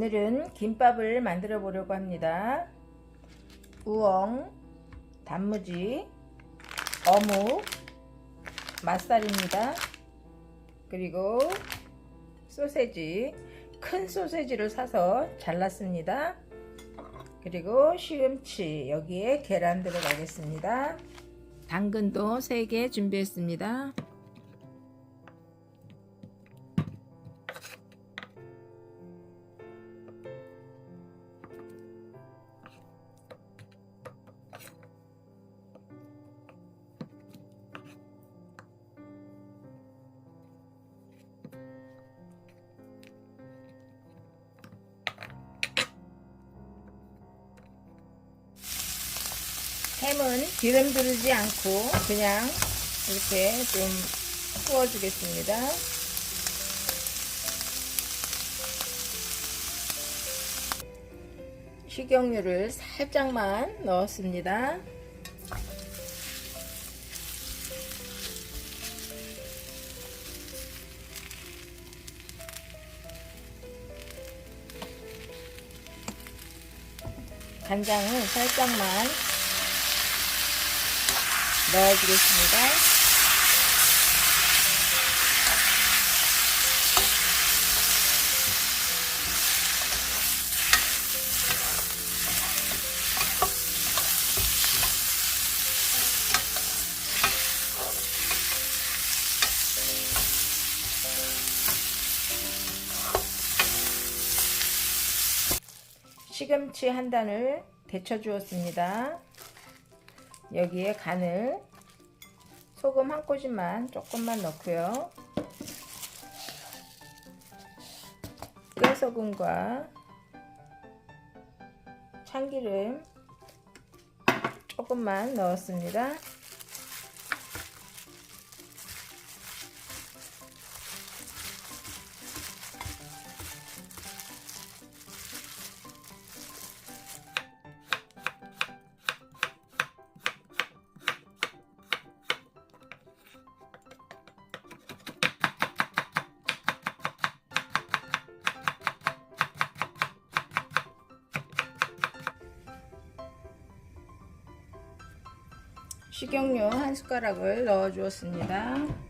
오늘은 김밥을 만들어 보려고 합니다. 우엉, 단무지, 어묵, 맛살입니다. 그리고 소세지, 큰 소세지를 사서 잘랐습니다. 그리고 시금치, 여기에 계란 들어가겠습니다. 당근도 3개 준비했습니다. 햄은 기름 두르지 않고 그냥 이렇게 좀 구워주겠습니다. 식용유를 살짝만 넣었습니다. 간장은 살짝만 넣어주겠습니다. 시금치 한 단을 데쳐 주었습니다. 여기에 간을 소금 한 꼬집만 조금만 넣고요. 깨소금과 참기름 조금만 넣었습니다. 식용유 한 숟가락을 넣어 주었습니다.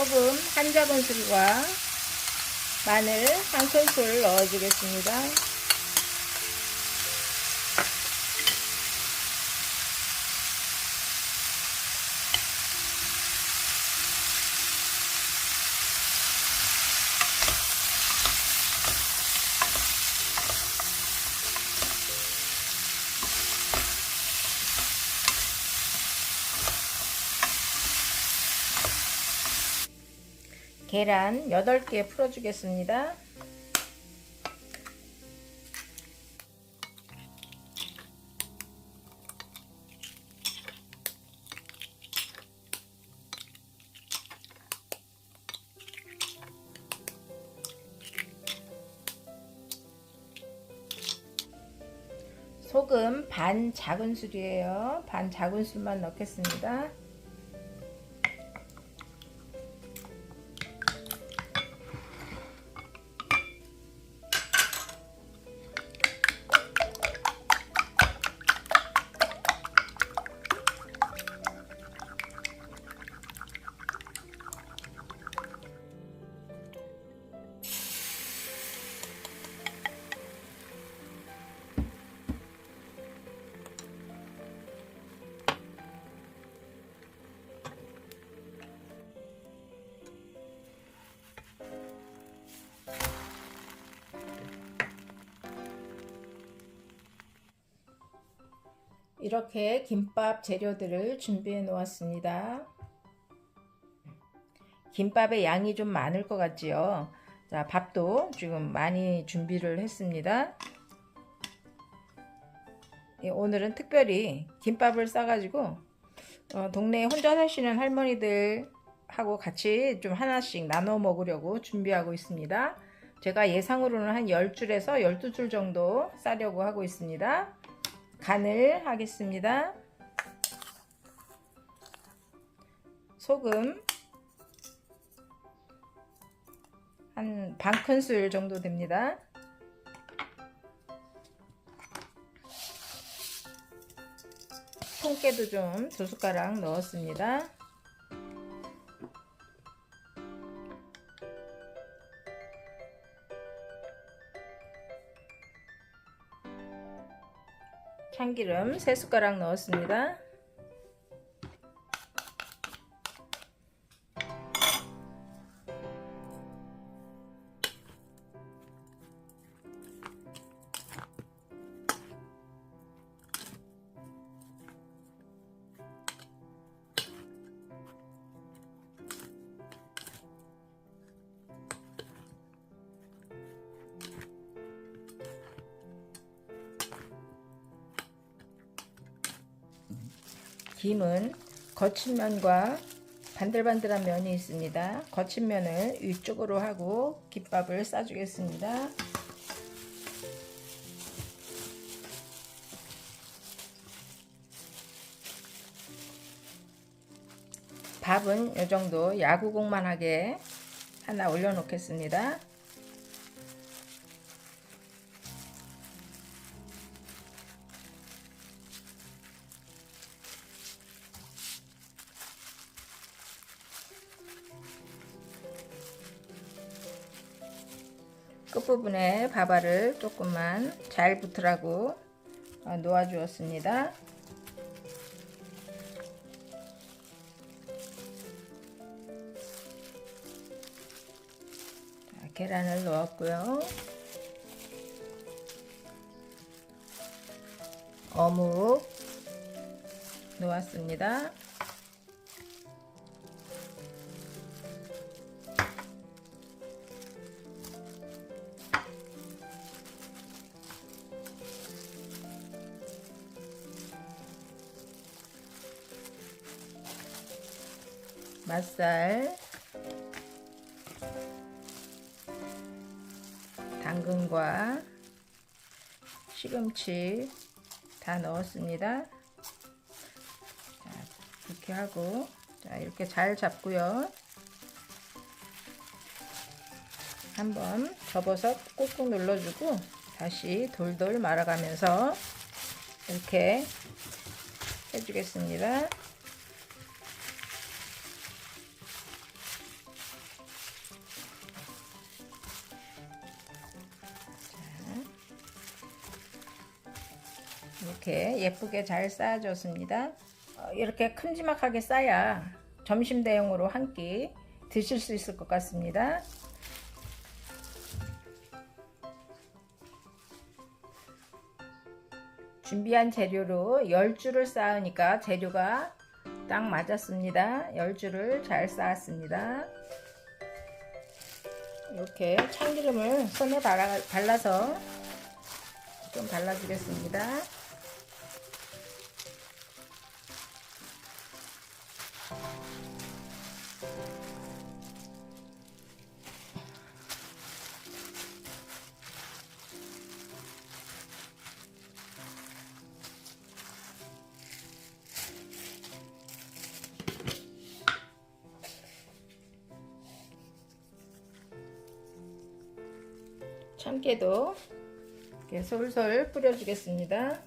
소금 한 작은술과 마늘 한 큰술 넣어주겠습니다. 계란 8개 풀어주겠습니다. 소금 반 작은술이에요. 반 작은술만 넣겠습니다. 이렇게 김밥 재료들을 준비해 놓았습니다. 김밥의 양이 좀 많을 것 같지요? 자, 밥도 지금 많이 준비를 했습니다. 예, 오늘은 특별히 김밥을 싸가지고 어, 동네에 혼자 사시는 할머니들 하고 같이 좀 하나씩 나눠 먹으려고 준비하고 있습니다. 제가 예상으로는 한 10줄에서 12줄 정도 싸려고 하고 있습니다. 간을 하겠습니다. 소금 한 반 큰술 정도 됩니다. 통깨도 좀 두 숟가락 넣었습니다. 참기름 3숟가락 넣었습니다. 김은 거친 면과 반들반들한 면이 있습니다. 거친 면을 위쪽으로 하고 김밥을 싸주겠습니다. 밥은 이 정도 야구공만 하게 하나 올려놓겠습니다. 끝부분에 밥알을 조금만 잘 붙으라고 어, 놓아 주었습니다. 자, 계란을 넣었고요. 어묵 놓았습니다. 맛살, 당근과 시금치 다 넣었습니다. 자, 이렇게 하고 자, 이렇게 잘 잡고요. 한번 접어서 꾹꾹 눌러주고 다시 돌돌 말아가면서 이렇게 해주겠습니다. 이렇게 예쁘게 잘 쌓아줬습니다. 어, 이렇게 큼지막하게 쌓야 점심 대용으로 한 끼 드실 수 있을 것 같습니다. 준비한 재료로 10줄을 쌓으니까 재료가 딱 맞았습니다. 10줄을 잘 쌓았습니다. 이렇게 참기름을 손에 발라서 좀 발라주겠습니다. 참깨도 이렇게 솔솔 뿌려주겠습니다.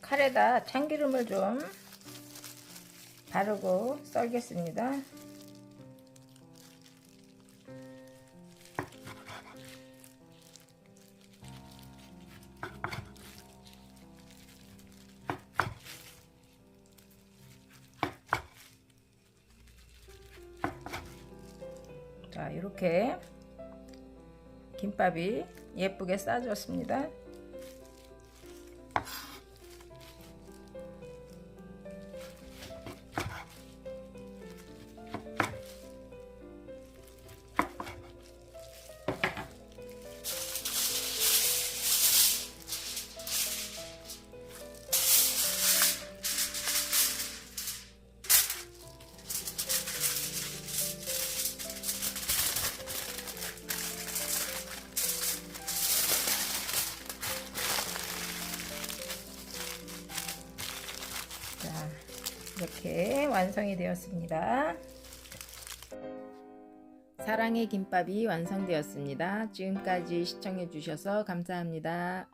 칼에다 참기름을 좀 바르고 썰겠습니다. 자, 이렇게 김밥이 예쁘게 싸졌습니다. 이렇게 완성이 되었습니다. 사랑의 김밥이 완성되었습니다. 지금까지 시청해 주셔서 감사합니다.